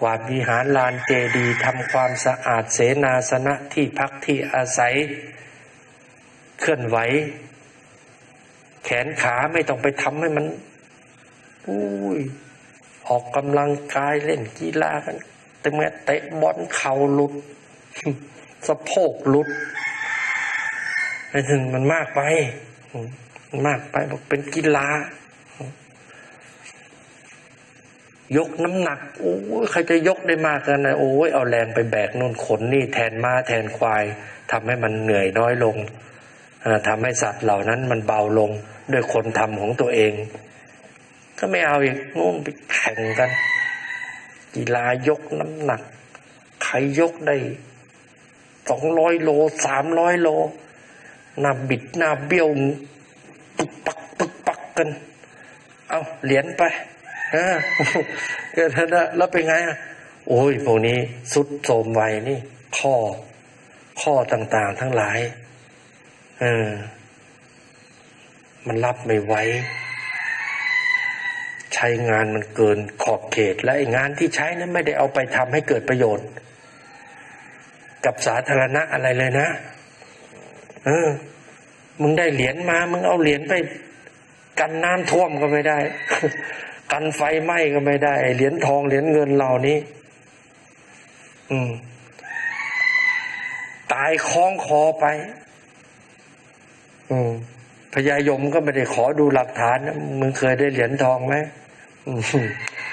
กวาดวิหารลานเจดีย์ทำความสะอาดเสนาสนะที่พักที่อาศัย เคลื่อนไหว แขนขาไม่ต้องไปทำให้มันอุ้ยออกกำลังกายเล่นกีฬากันแต่เมื่อเตะบอลเข่าหลุด สะโพกหลุดไอ้ถึงมันมากไป มันมากไปบอกเป็นกีฬา ยกน้ำหนักโอ้ยใครจะยกได้มากกันนะโอ้ยเอาแรงไปแบกนู่นขนนี่แทนม้าแทนควายทำให้มันเหนื่อยน้อยลงทำให้สัตว์เหล่านั้นมันเบาลงด้วยคนทำของตัวเอง ก็ไม่เอาอีกนู่นไปแข่งกัน กีฬายกน้ำหนักใครยกได้สองร้อยโลสามร้อยโลหน้าบิดหน้าเบี้ยวปึกปักปึกปักกัน เอาเหรียญไป เกิดแล้วเป็นไงอะโอ้ยพวกนี้สุดโทมไวนี่ ข้อ ข้อต่างๆ ทั้งหลาย เออ มันรับไม่ไหวใช้งานมันเกินขอบเขต และไอ้งานที่ใช้นั้นไม่ได้เอาไปทำให้เกิดประโยชน์ กับสาธารณะอะไรเลยนะ เออ มึงได้เหรียญมา มึงเอาเหรียญไป กันน้ำท่วมก็ไม่ได้ กันไฟไหม้ก็ไม่ได้เหรียญทองเหรียญเงินเหล่านี้ อืม ตายคล้องคอไป อืมพญายมก็ไม่ได้ขอดูหลักฐาน มึงเคยได้เหรียญทองไหม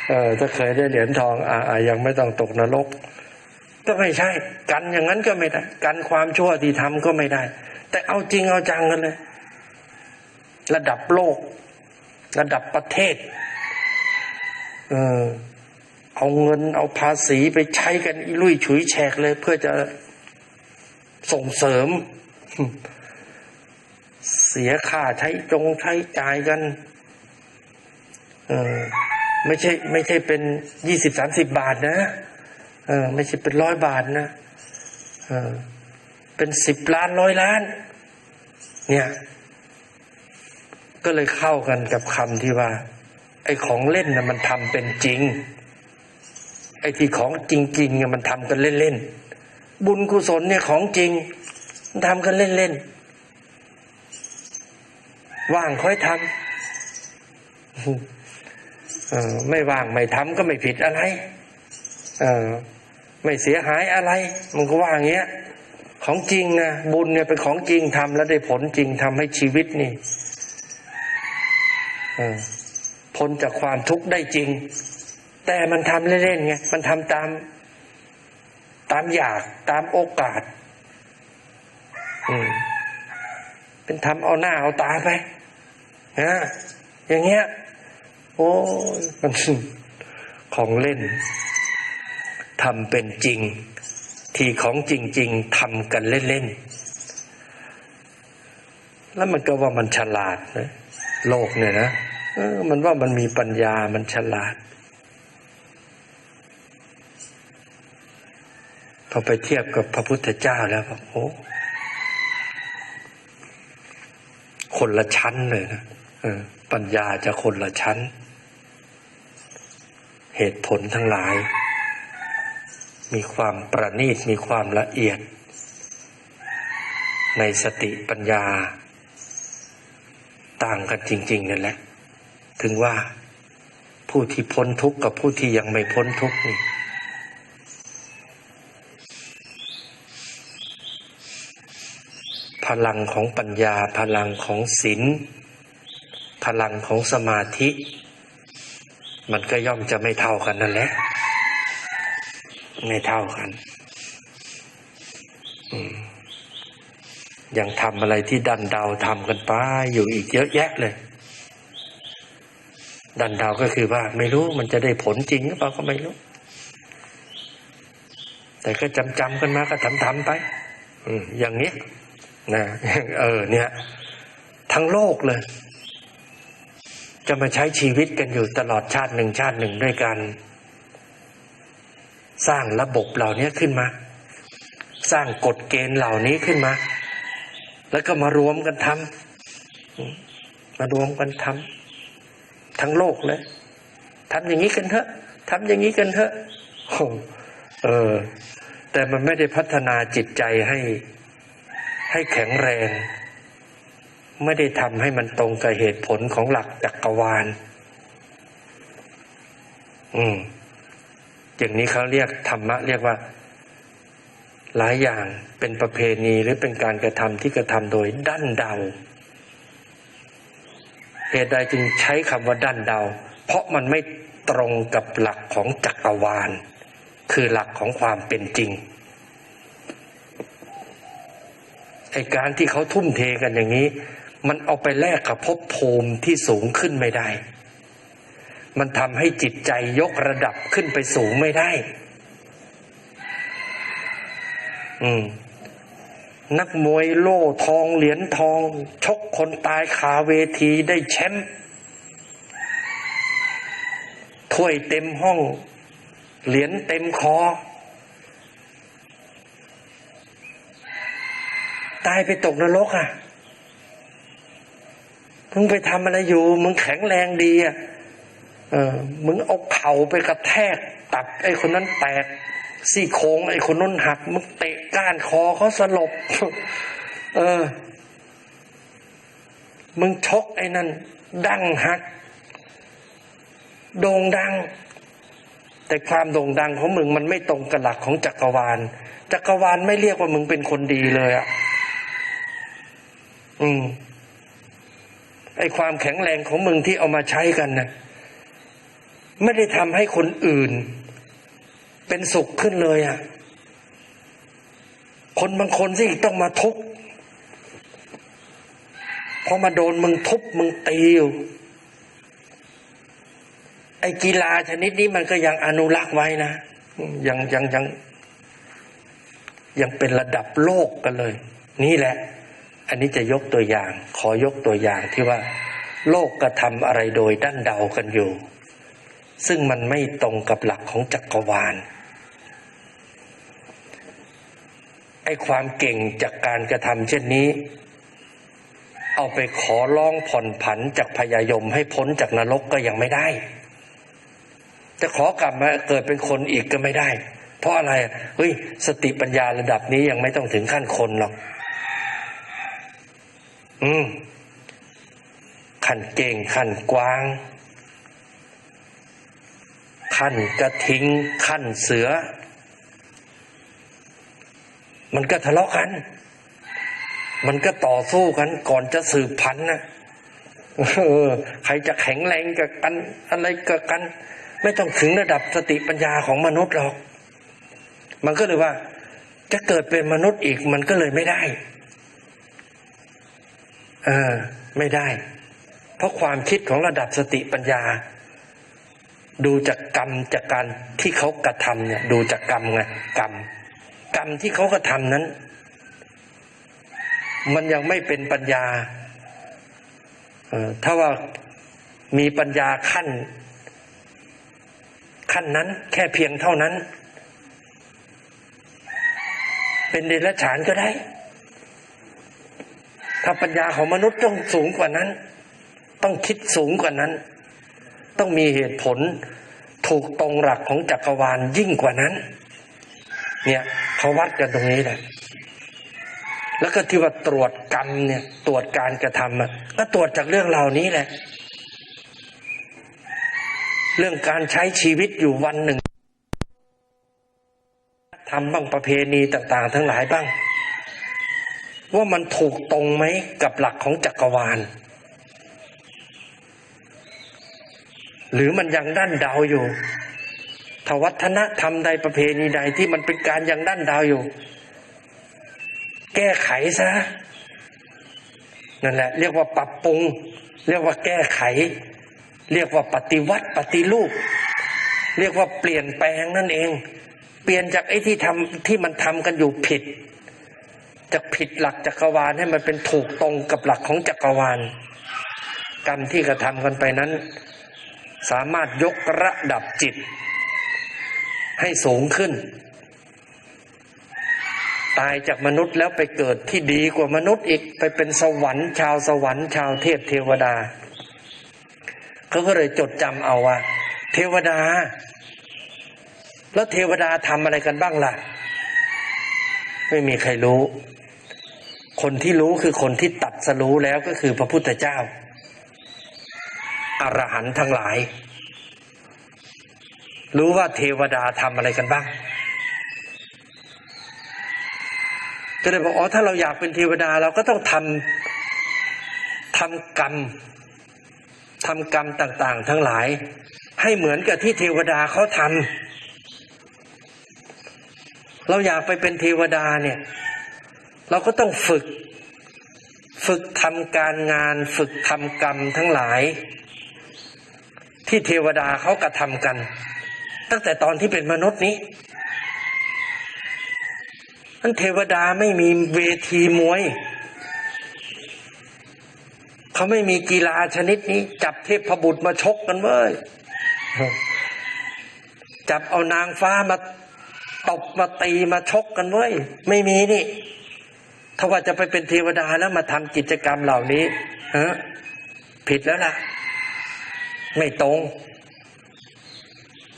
เออ ถ้าเคยได้เหรียญทอง อ่ายังไม่ต้องตกนรกก็ไม่ใช่ กันอย่างนั้นก็ไม่ได้ กันความชั่วที่ทำก็ไม่ได้ แต่เอาจริงเอาจังกันเลย ระดับโลก ระดับประเทศ เออ เอาเงินเอาภาษีไปใช้กันลุยฉุยแฉกเลย เพื่อจะส่งเสริม เสียค่าใช้จงใช้จ่ายกัน เออ ไม่ใช่ ไม่ใช่เป็นยี่สิบสามสิบบาทนะ เออ ไม่ใช่เป็นร้อยบาทนะ เออ เป็นสิบล้านร้อยล้าน เนี่ย ก็เลยเข้ากันกับคำที่ว่า ไอ้ของเล่นนะมันทำเป็นจริง ไอ้ที่ของจริงๆเนี่ยมันทำกันเล่นๆบุญกุศลเนี่ยของจริง มันทำกันเล่นๆว่างค่อยทำไม่ว่างไม่ทำก็ไม่ผิดอะไรไม่เสียหายอะไร มันก็ว่าอย่างเงี้ย ของจริงนะบุญเนี่ยเป็นของจริงทำแล้วได้ผลจริงทำให้ชีวิตนี่ พ้นจากความทุกข์ได้จริง แต่มันทำเล่นๆไงมันทำตามตามอยากตามโอกาส อืมเป็นทำเอาหน้าเอาตาไปนะอย่างเงี้ย โอ้มันของเล่นทำเป็นจริง ที่ของจริง ๆทำกันเล่นๆแล้วมันก็ว่ามันฉลาดนะโลกเนี่ยนะ เออ มันว่ามันมีปัญญามันฉลาด พอไปเทียบกับพระพุทธเจ้าแล้วบอกโอ้คนละชั้นเลยนะปัญญาจะคนละชั้น เหตุผลทั้งหลาย มีความประณีตมีความละเอียด ในสติปัญญา ต่างกันจริง ๆ นั่นแหละ ถึงว่าผู้ที่พ้นทุกข์กับผู้ที่ยังไม่พ้นทุกข์นี่พลังของปัญญาพลังของศีลพลังของสมาธิ มันก็ย่อมจะไม่เท่ากันนั่นแหละ ไม่เท่ากันยังทำอะไรที่ดันเดาทำกันไปอยู่อีกเยอะแยะเลย ดันดาวก็คือว่าไม่รู้มันจะได้ผลจริงหรือเปล่าก็ไม่รู้ แต่ก็จำจำกันมาก็ทำทำไปอืมอย่างนี้นะเออเนี่ย ทั้งโลกเลย จะมาใช้ชีวิตกันอยู่ตลอดชาติหนึ่งชาติหนึ่งด้วยกัน สร้างระบบเหล่านี้ขึ้นมา สร้างกฎเกณฑ์เหล่านี้ขึ้นมา แล้วก็มารวมกันทำมารวมกันทำ ทั้งโลกเลยทำอย่างนี้กันเถอะทำอย่างนี้กันเถอะเออ แต่มันไม่ได้พัฒนาจิตใจให้ ให้แข็งแรง ไม่ได้ทำให้มันตรงกับเหตุผลของหลักจักรวาล อืม อย่างนี้เขาเรียกธรรมะ เรียกว่า หลายอย่างเป็นประเพณีหรือเป็นการกระทำที่กระทำโดยดั้นเดา เหตุใดจึงใช้คำว่าดั้นเดา เพราะมันไม่ตรงกับหลักของจักรวาล คือหลักของความเป็นจริงไอการที่เขาทุ่มเทกันอย่างนี้ มันเอาไปแลกกับภพภูมิที่สูงขึ้นไม่ได้ มันทำให้จิตใจยกระดับขึ้นไปสูงไม่ได้ อืม นักมวยโล่ทองเหรียญทอง ชกคนตายขาเวทีได้แชมป์ถ้วยเต็มห้อง เหรียญเต็มคอ ตายไปตกนรกอะมึงไปทำอะไรอยู่ มึงแข็งแรงดีอะเออมึงเอาเข่าไปกระแทก ตัดไอ้คนนั้นแตก ซี่โครงไอ้คนนั้นหักมึงเตะก้านคอเขาสลบ เออ มึงชกไอ้นั่น ดังหัก โด่งดัง แต่ความโด่งดังของมึงมันไม่ตรงกับหลักของจักรวาล จักรวาลไม่เรียกว่ามึงเป็นคนดีเลยอะ่ะ อืมไอ้ความแข็งแรงของมึงที่เอามาใช้กันนะไม่ได้ทำให้คนอื่น เป็นสุขขึ้นเลยอะ คนบางคนสิต้องมาทุกข์พอมาโดนมึงทุบมึงตีอยู่ไอ้กีฬาชนิดนี้มันก็ยังอนุรักษ์ไว้นะยังยังยังยังเป็นระดับโลกกันเลย นี่แหละ อันนี้จะยกตัวอย่าง ขอยกตัวอย่างที่ว่า โลกกระทำอะไรโดยด้านเดากันอยู่ ซึ่งมันไม่ตรงกับหลักของจักรวาล ไอ้ความเก่งจากการกระทำเช่นนี้ เอาไปขอร้องผ่อนผันจากพยายมให้พ้นจากนรกก็ยังไม่ได้ จะขอกลับมาเกิดเป็นคนอีกก็ไม่ได้ เพราะอะไรเฮ้ยสติปัญญาระดับนี้ยังไม่ต้องถึงขั้นคนหรอก อืมขั้นเก่งขั้นกว้างขั้นกระทิงขั้นเสือ มันก็ทะเลาะกัน มันก็ต่อสู้กัน ก่อนจะสืบพันธุ์นะเออ ใครจะแข็งแรงกับกัน อะไรกับกัน ไม่ต้องถึงระดับสติปัญญาของมนุษย์หรอก มันก็เลยว่า จะเกิดเป็นมนุษย์อีกมันก็เลยไม่ได้ เออ ไม่ได้ เพราะความคิดของระดับสติปัญญา ดูจากกรรมจากการที่เขากระทำเนี่ย ดูจากกรรมไงกรรม กรรมที่เขากระทำนั้น มันยังไม่เป็นปัญญาถ้าว่ามีปัญญาขั้น ขั้นนั้น แค่เพียงเท่านั้น เป็นเดรัจฉานก็ได้ ถ้าปัญญาของมนุษย์ต้องสูงกว่านั้น ต้องคิดสูงกว่านั้น ต้องมีเหตุผลถูกตรงหลักของจักรวาลยิ่งกว่านั้น เนี่ย เขาวัดกันตรงนี้แหละแล้วก็ที่ว่าตรวจกรรมเนี่ย ตรวจการกระทำอะก็ตรวจจากเรื่องเหล่านี้แหละ เรื่องการใช้ชีวิตอยู่วันหนึ่งทำบ้างประเพณีต่าง ๆ ทั้งหลายบ้าง ว่ามันถูกตรงไหมกับหลักของจักรวาล หรือมันยังด้านดาอยู่ ทวัฒนธรรมใดประเพณีใดที่มันเป็นการยังด้านดาวอยู่ แก้ไขซะนั่นแหละ เรียกว่าปรับปรุง เรียกว่าแก้ไข เรียกว่าปฏิวัติปฏิรูป เรียกว่าเปลี่ยนแปลงนั่นเอง เปลี่ยนจากไอ้ที่ทำที่มันทำกันอยู่ผิดจากผิดหลักจักรวาลให้มันเป็นถูกตรงกับหลักของจักรวาล กรรมที่กระทำกันไปนั้น สามารถยกระดับจิต ให้สูงขึ้น ตายจากมนุษย์แล้วไปเกิดที่ดีกว่ามนุษย์อีกไปเป็นสวรรค์ ชาวสวรรค์ ชาวเทพเทวดาเขาก็เลยจดจำเอาว่า เทวดา แล้วเทวดาทำอะไรกันบ้างล่ะ ไม่มีใครรู้ คนที่รู้คือคนที่ตัดสรู้แล้วก็คือพระพุทธเจ้าอรหันต์ทั้งหลาย รู้ว่าเทวดาทำอะไรกันบ้างก็เลยบอกอ๋อถ้าเราอยากเป็นเทวดาเราก็ต้องทำทำกรรมทำกรรมต่าง ๆ ทั้งหลาย ให้เหมือนกับที่เทวดาเขาทำเราอยากไปเป็นเทวดาเนี่ย เราก็ต้องฝึก ฝึกทำการงาน ฝึกทำกรรมทั้งหลาย ที่เทวดาเขากระทำกัน ตั้งแต่ตอนที่เป็นมนุษย์นี้นั้นเทวดาไม่มีเวทีมวย เขาไม่มีกีฬาชนิดนี้ จับเทพบุตรมาชกกันเว้ย จับเอานางฟ้ามาตบมาตีมาชกกันเว้ย ไม่มีนี่ ถ้าว่าจะไปเป็นเทวดาแล้วมาทำกิจกรรมเหล่านี้ฮะผิดแล้วล่ะ ไม่ตรง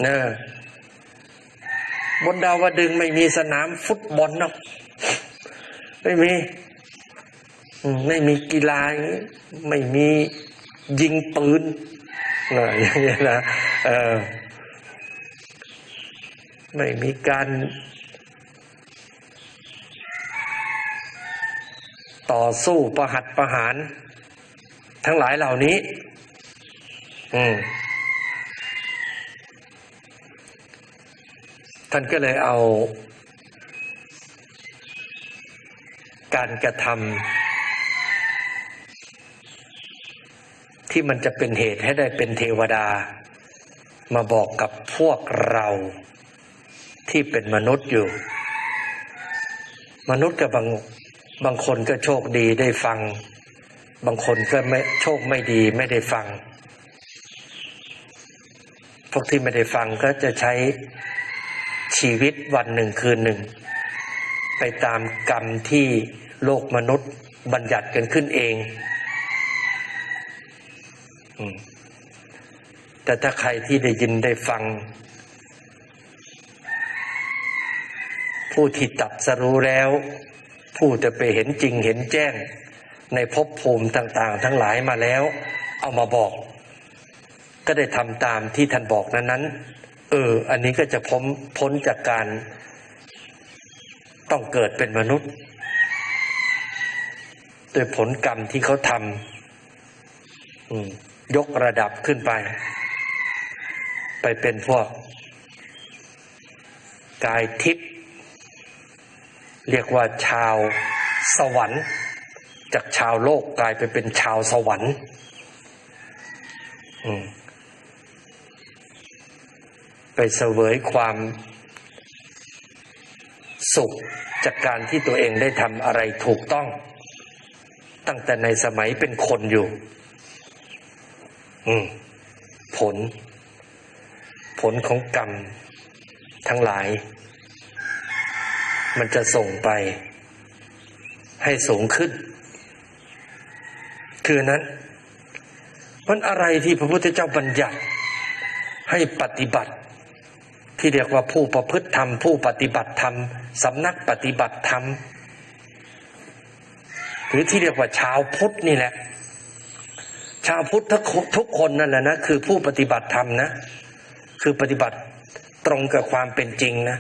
เนอะบนดาวดึงไม่มีสนามฟุตบอลเนาะไม่มีไม่มีกีฬาไม่มียิงปืนนะอย่างเงี้ยนะเออไม่มีการต่อสู้ประหัตประหาร ทั้งหลายเหล่านี้ อืมานก็เลยเอา การกระทำที่มันจะเป็นเหตุให้ได้เป็นเทวดา มาบอกกับพวกเราที่เป็นมนุษย์อยู่ มนุษย์กับบางบางคนก็โชคดีได้ฟัง บางคนก็ไม่โชคไม่ดีไม่ได้ฟัง พวกที่ไม่ได้ฟังก็จะใช้ ชีวิตวันหนึ่งคืนหนึ่ง ไปตามกรรมที่โลกมนุษย์บัญญัติกันขึ้นเองอแต่ถ้าใครที่ได้ยินได้ฟัง ผู้ที่ตัดสรู้แล้ว ผู้จะไปเห็นจริงเห็นแจ้ง ในภพภูมิต่าง ๆ ทั้งหลายมาแล้ว เอามาบอก ก็ได้ทำตามที่ท่านบอกนั้นนั้น เออ อันนี้ก็จะพ้นพ้นจากการต้องเกิดเป็นมนุษย์โดยผลกรรมที่เขาทำยกระดับขึ้นไป ไปเป็นพวก กายทิพย์เรียกว่าชาวสวรรค์ จากชาวโลกกลายไปเป็นชาวสวรรค์ อืม ไปเสวยความสุขจากการที่ตัวเองได้ทำอะไรถูกต้อง ตั้งแต่ในสมัยเป็นคนอยู่ อืม ผล ผลของกรรมทั้งหลาย มันจะส่งไป ให้สูงขึ้น คือนั้นมันอะไรที่พระพุทธเจ้าบัญญัติให้ปฏิบัติ ที่เรียกว่าผู้ประพฤติธรรม ผู้ปฏิบัติธรรมสำนักปฏิบัติธรรม หรือที่เรียกว่าชาวพุทธนี่แหละ ชาวพุทธทุกคนนั่นแหละนะคือผู้ปฏิบัติธรรมนะ คือปฏิบัติตรงกับความเป็นจริงนะ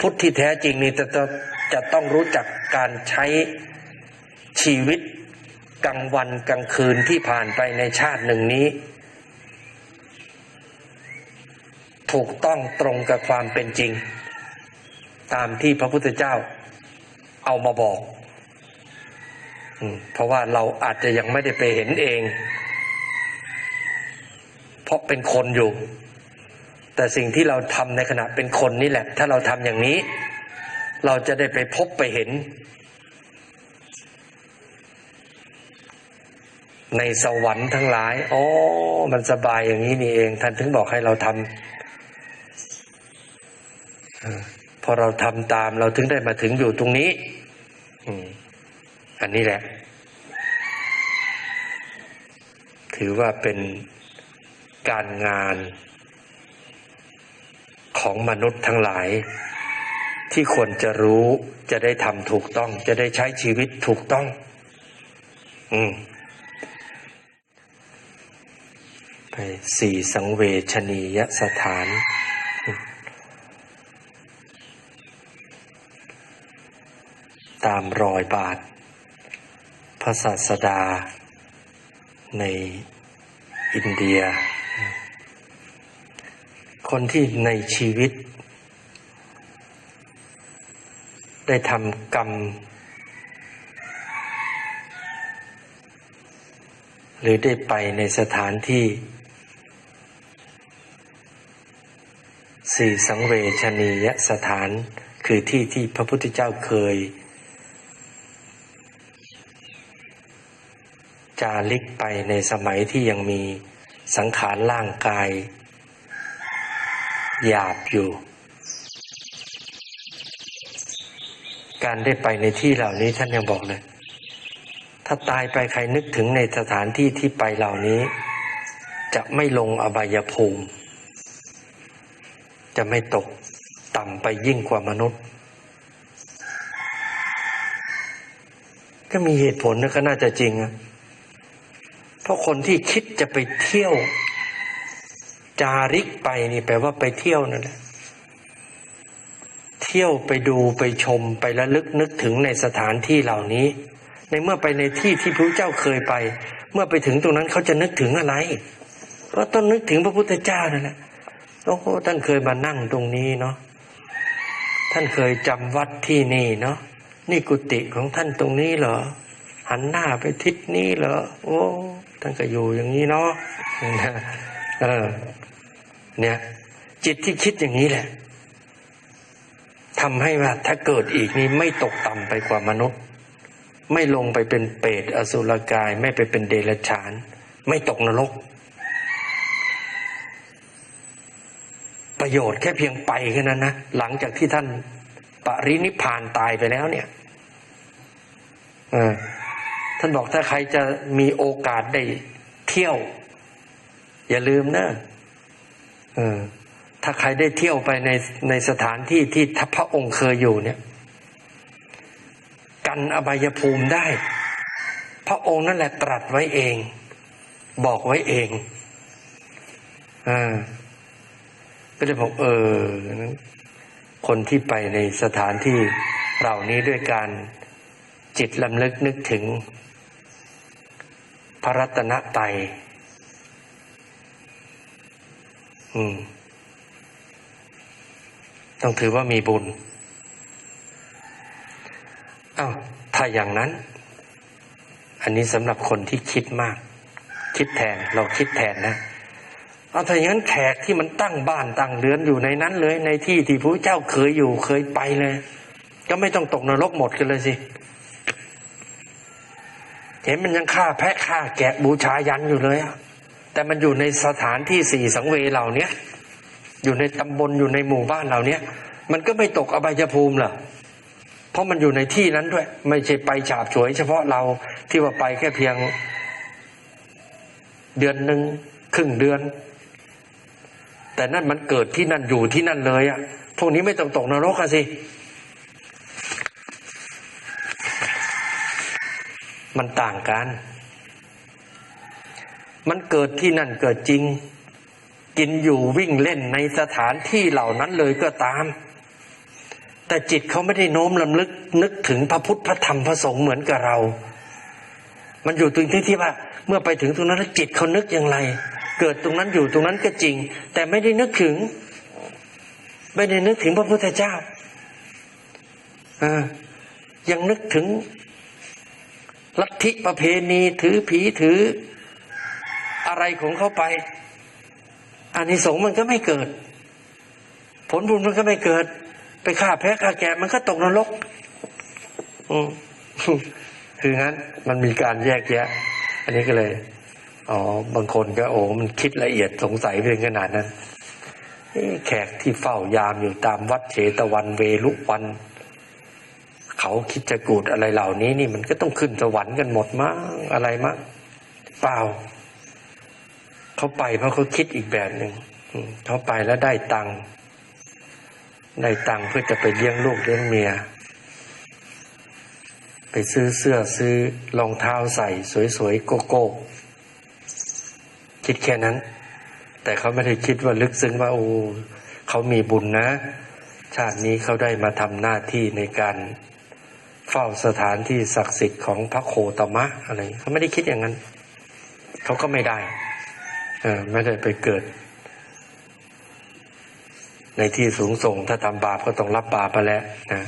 พุทธที่แท้จริงนี่จะจะจะต้องรู้จักการใช้ชีวิตกลางวันกลางคืนที่ผ่านไปในชาติหนึ่งนี้ ถูกต้องตรงกับความเป็นจริง ตามที่พระพุทธเจ้าเอามาบอกเพราะว่าเราอาจจะยังไม่ได้ไปเห็นเอง เพราะเป็นคนอยู่ แต่สิ่งที่เราทำในขณะเป็นคนนี่แหละ ถ้าเราทำอย่างนี้ เราจะได้ไปพบไปเห็น ในสวรรค์ทั้งหลายอ๋อมันสบายอย่างนี้นี่เอง ท่านถึงบอกให้เราทำ พอเราทำตามเราถึงได้มาถึงอยู่ตรงนี้อันนี้แหละ ถือว่าเป็นการงานขของมนุษย์ทั้งหลาย ที่ควรจะรู้จะได้ทำถูกต้อง จะได้ใช้ชีวิตถูกต้อง อืมไปสี่สังเวชนียสถาน ตามรอยบาท พระศาสดา ในอินเดีย คนที่ในชีวิต ได้ทำกรรม หรือได้ไปในสถานที่สี่สังเวชนียสถานคือที่ที่พระพุทธเจ้าเคย จาริกไปในสมัยที่ยังมีสังขารร่างกาย หยาบอยู่ การได้ไปในที่เหล่านี้ท่านยังบอกเลย ถ้าตายไปใครนึกถึงในสถานที่ที่ไปเหล่านี้ จะไม่ลงอบายภูมิ จะไม่ตกต่ำไปยิ่งกว่ามนุษย์ก็มีเหตุผลนะก็น่าจะจริงอะ เพราะคนที่คิดจะไปเที่ยว จาริกไปนี่แปลว่าไปเที่ยวนั่นแหละเที่ยวไปดูไปชมไประลึกนึกถึงในสถานที่เหล่านี้ ในเมื่อไปในที่ที่พระเจ้าเคยไป เมื่อไปถึงตรงนั้นเขาจะนึกถึงอะไรก็ต้องนึกถึงพระพุทธเจ้านั่นแหละโอ้โหท่านเคยมานั่งตรงนี้เนาะท่านเคยจำวัดที่นี่เนาะนี่กุฏิของท่านตรงนี้เหรอ หันหน้าไปทิศนี้เหรอโอ้ท่านก็อยู่อย่างนี้เนาะเออ เนี่ย จิตที่คิดอย่างนี้แหละทำให้ว่าถ้าเกิดอีกนี้ไม่ตกต่ำไปกว่ามนุษย์ ไม่ลงไปเป็นเปรตอสุรกาย ไม่ไปเป็นเดรัจฉาน ไม่ตกนรก ประโยชน์แค่เพียงไปแค่นั้นนะหลังจากที่ท่านปรินิพานตายไปแล้วเนี่ย เออานบอกถ้าใครจะมีโอกาสได้เที่ยว อย่าลืมนะเออถ้าใครได้เที่ยวไปในในสถานที่ที่ทัพพระองค์เคยอยู่เนี่ย กันอบายภูมิได้ พระองค์นั่นแหละตรัสไว้เอง บอกไว้เองอ่าก็เลยบอกเออคนที่ไปในสถานที่เหล่านี้ด้วยการจิตลำลึกนึกถึง พระรัตนตรัยต้องถือว่ามีบุญอ้าวถ้าอย่างนั้น อันนี้สำหรับคนที่คิดมาก คิดแทนเราคิดแทนนะเอาถ้าอย่างนั้นแขกที่มันตั้งบ้านตั้งเรือนอยู่ในนั้นเลย ในที่ที่พระเจ้าเคยอยู่เคยไปเลย ก็ไม่ต้องตกนรกหมดกันเลยสิ เห็นมันยังฆ่าแพะฆ่าแกะบูชายันอยู่เลยอะแต่มันอยู่ในสถานที่สี่สังเวยเหล่านี้อยู่ในตำบลอยู่ในหมู่บ้านเหล่านี้มันก็ไม่ตกอบายภูมิหรอเพราะมันอยู่ในที่นั้นด้วย ไม่ใช่ไปฉาบฉวย เฉพาะเราที่ว่าไปแค่เพียงเดือนหนึ่งครึ่งเดือน แต่นั่นมันเกิดที่นั่นอยู่ที่นั่นเลยอะ่ะพวกนี้ไม่ต้องตกนรกอะสิ มันต่างกัน มันเกิดที่นั่นเกิดจริง กินอยู่วิ่งเล่นในสถานที่เหล่านั้นเลยก็ตาม แต่จิตเขาไม่ได้โน้มลำลึกนึกถึงพระพุทธพระธรรมพระสงฆ์เหมือนกับเรา มันอยู่ตรงที่ที่ว่า เมื่อไปถึงตรงนั้นจิตเขานึกอย่างไร เกิดตรงนั้นอยู่ตรงนั้นก็จริง แต่ไม่ได้นึกถึง ไม่ได้นึกถึงพระพุทธเจ้าอ่ายังนึกถึง ลัทธิประเพณีถือผีถืออะไรของเขาไปอานิสงส์มันก็ไม่เกิด ผลบุญมันก็ไม่เกิด ไปฆ่าแพะฆ่าแกะมันก็ตกนรกอืมคืองั้นมันมีการแยกแยะ อันนี้ก็เลยอ๋อบางคนก็โอ้มันคิดละเอียดสงสัยเพียงขนาดนั้นแขกที่เฝ้ายามอยู่ตามวัดเชตวันเวลุวัน เขาคิดจะกูดอะไรเหล่านี้นี่มันก็ต้องขึ้นสวรรค์กันหมดมั้งอะไรมั้งเปล่า เขาไปเพราะเขาคิดอีกแบบหนึ่งเขาไปแล้วได้ตังค์ได้ตังค์เพื่อจะไปเลี้ยงลูกเลี้ยงเมีย ไปซื้อเสื้อซื้อรองเท้าใส่ สวยๆโกโก้คิดแค่นั้น แต่เขาไม่ได้คิดว่าลึกซึ้งว่าโอ้เขามีบุญนะ ชาตินี้เขาได้มาทำหน้าที่ในการ เฝ้าสถานที่ศักดิ์สิทธิ์ของพระโคตมะอะไรเขาไม่ได้คิดอย่างนั้น เขาก็ไม่ได้ไม่ได้ไปเกิด ในที่สูงส่งถ้าทำบาปก็ต้องรับบาปไปแล้วนะ